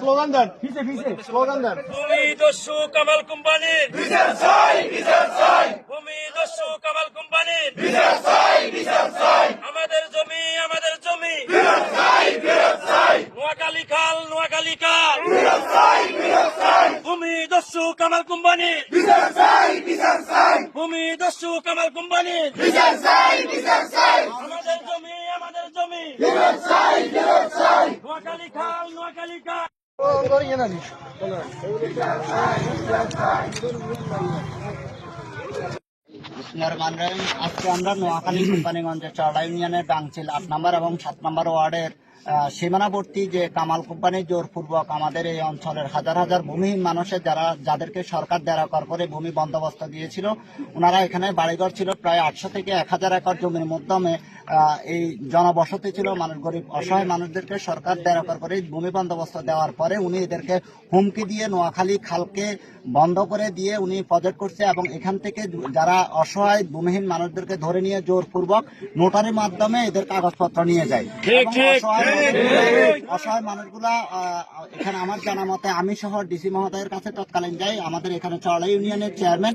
Slogan দেন। Slogan দেন। ভূমি দস্যু কামাল কোম্পানির ভূমি দস্যু কামাল কোম্পানির আমাদের জমি আমাদের জমি। নোয়াখালী খাল নোয়াখালী খাল ভূমি দস্যু কামাল কোম্পানির ভূমি দস্যু কামাল কোম্পানির আমাদের জমি আমাদের জমি খাল নোয়াখালী খাল বিসমুল্লাহির রহমানির রহিম। আজকে আমরা নোয়াখালী কোম্পানিগঞ্জের চড়া ইউনিয়নের ডাংচিল আট নম্বর এবং সাত নম্বর ওয়ার্ডের সীমানাবর্তী যে কামাল কোম্পানির জোরপূর্বক আমাদের এই অঞ্চলের হাজার হাজার ভূমিহীন মানুষের যারা যাদেরকে সরকার দেড় একর করে ভূমি বন্দোবস্ত দিয়েছিল ওনারা এখানে বাড়িঘর ছিল প্রায় আটশো থেকে এক হাজার একর জমির মাধ্যমে এই জনবসতি ছিল মানুষ গরিব অসহায় মানুষদেরকে সরকার দেড় একর করে ভূমি বন্দোবস্ত দেওয়ার পরে উনি এদেরকে হুমকি দিয়ে নোয়াখালী খালকে বন্ধ করে দিয়ে উনি প্রজেক্ট করছে এবং এখান থেকে যারা অসহায় ভূমিহীন মানুষদেরকে ধরে নিয়ে জোরপূর্বক নোটারির মাধ্যমে এদের কাগজপত্র নিয়ে যায়। অসহায় অসহায় মানুষগুলা এখানে আমার জানা মতে আমি সহ ডিসি মহোদয়ের কাছে তৎকালীন যাই, আমাদের এখানে চড়া ইউনিয়নের চেয়ারম্যান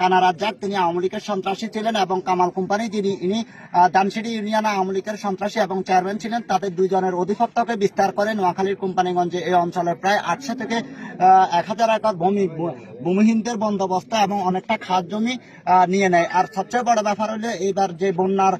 কানা রাজ্জাক তিনি আওয়ামী লীগের সন্ত্রাসী ছিলেন এবং কামাল কোম্পানি, যিনি, ইনি দানসিডি ইউনিয়ন আওয়ামী লীগের সন্ত্রাসী এবং চেয়ারম্যান ছিলেন, তাদের দুইজনের অধিপত্যকে বিস্তার করে নোয়াখালীর কোম্পানিগঞ্জে এই অঞ্চলের প্রায় আটশো থেকে এক হাজার একর ভূমি ভূমিহীনদের বন্দোবস্ত এবং অনেকটা খাত জমি নিয়ে নেয়। আর সবচেয়ে বড় ব্যাপার হলো এইবার যে বন্যার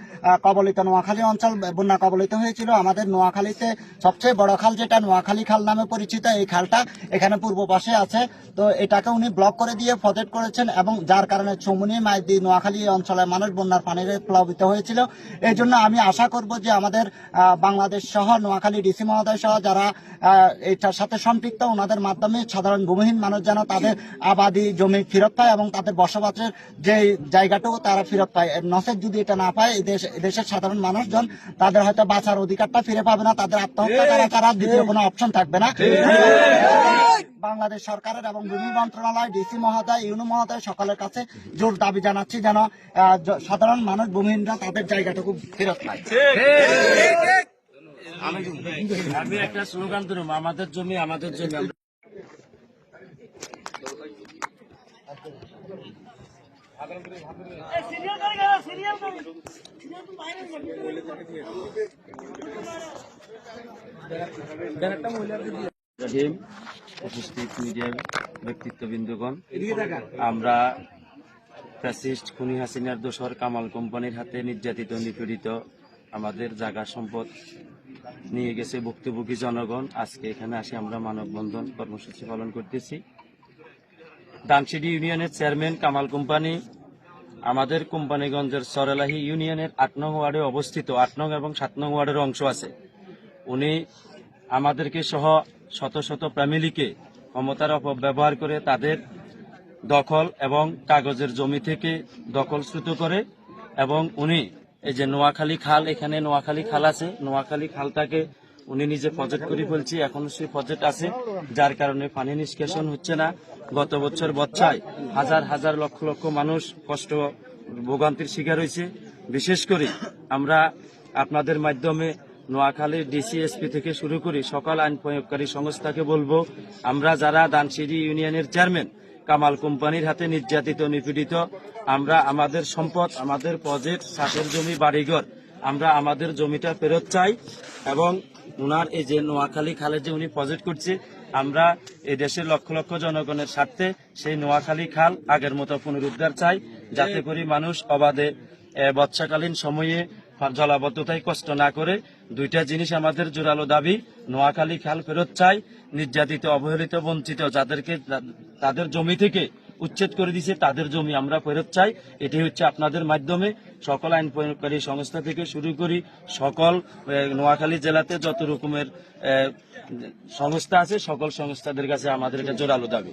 কবলিত নোয়াখালী অঞ্চল বন্যা কবলিত হয়েছিল, আমাদের নোয়াখালীতে সবচেয়ে বড় খাল যেটা নোয়াখালী খাল নামে পরিচিত, এই খালটা এখানে পূর্ব পাশে আছে। তো এটাকে উনি ব্লক করে দিয়ে প্রজেক্ট করেছেন এবং যার কারণে চমুনি মাইদি নোয়াখালী অঞ্চলের মানুষ বন্যার পানিতে প্লাবিত হয়েছিল। এই জন্য আমি আশা করব যে আমাদের বাংলাদেশ সহ, নোয়াখালী ডিসি মহোদয় সহ যারা এটার সাথে সম্পৃক্ত, ওনাদের মাধ্যমে সাধারণ ভূমিহীন মানুষ যেন তাদের আবাদি জমি ফেরত পায় এবং তাদের বসবাসের যে জায়গাটুকু তারা ফেরত পায়। নসের যদি এটা না পায় দেশ- দেশের সাধারণ মানুষজন তাদের হয়তো বাঁচার অধিকারটা ফিরে পাবে না তাদের আত্মহত্যা করা ছাড়া দ্বিতীয় কোনো অপশন থাকবে না। বাংলাদেশ সরকারের এবং ভূমি মন্ত্রণালয় ডিসি মহোদয় ইউনু মহোদয় সকলের কাছে জোর দাবি জানাচ্ছি যেন আহ, সাধারণ মানুষ ভূমিহীনরা তাদের জায়গাটুকু ফেরত পায়। আমি একটা স্লোগান ধরুন আমাদের জমি আমাদের জমি আমরা- রহিম আমরা ফ্যাসিস্ট খুনি হাসিনার দোসর কামাল কোম্পানির হাতে নির্যাতিত, নিপীড়িত আমাদের জায়গা সম্পদ নিয়ে গেছে ভুক্তভোগী জনগণ। আজকে এখানে আসি আমরা মানববন্ধন কর্মসূচি পালন করতেছি। ডানসিডি ইউনিয়নের চেয়ারম্যান কামাল কোম্পানি, আমাদের কোম্পানিগঞ্জের সরেলাহি ইউনিয়নের আট নং ওয়ার্ডে অবস্থিত, আট নং এবং সাত নং ওয়ার্ডের অংশ আছে। উনি আমাদেরকে সহ শত শত ফ্যামিলিকে ক্ষমতার অপব্যবহার করে তাদের দখল এবং কাগজের জমি থেকে দখলচ্যুত করে এবং উনি এই যে নোয়াখালী খাল, এখানে নোয়াখালী খাল আছে, নোয়াখালী খালটাকে উনি নিজে প্রজেক্ট করে ফেলছে, এখনও সেই প্রজেক্ট আছে, যার কারণে পানি নিষ্কাশন হচ্ছে না। গত বছর বচ্চায় হাজার হাজার লক্ষ লক্ষ মানুষ কষ্ট, ভোগান্তির শিকার হয়েছে। বিশেষ করে আমরা আপনাদের মাধ্যমে নোয়াখালীর ডিসিএসপি থেকে শুরু করে সকল আইন প্রয়োগকারী সংস্থাকে বলব, আমরা যারা দানসিরি ইউনিয়নের চেয়ারম্যান, কামাল কোম্পানির হাতে নির্যাতিত, নিপীড়িত, আমরা আমাদের সম্পদ, আমাদের প্রজেক্ট চাষের জমি বাড়িঘর আমরা আমাদের জমিটা ফেরত চাই এবং ওনার এই যে নোয়াখালী খালের যে উনি প্রজেক্ট করছে, আমরা এই দেশের লক্ষ লক্ষ জনগণের স্বার্থে সেই নোয়াখালী খাল আগের মতো পুনরুদ্ধার চাই, যাতে করে মানুষ অবাধে বর্ষাকালীন সময়ে জলাবদ্ধতায় কষ্ট না করে দুইটা জিনিস আমাদের জোরালো দাবি, নোয়াখালী খাল ফেরত চাই, নির্যাতিত, অবহেলিত, বঞ্চিত যাদেরকে, তাদের জমি থেকে উচ্ছেদ করে দিছে, তাদের জমি আমরা ফেরত চাই। এটি হচ্ছে আপনাদের মাধ্যমে সকল আইন প্রয়োগকারী সংস্থা থেকে শুরু করি, সকল নোয়াখালী জেলাতে যত রকমের সংস্থা আছে, সকল সংস্থাদের কাছে আমাদের এটা জোরালো দাবি।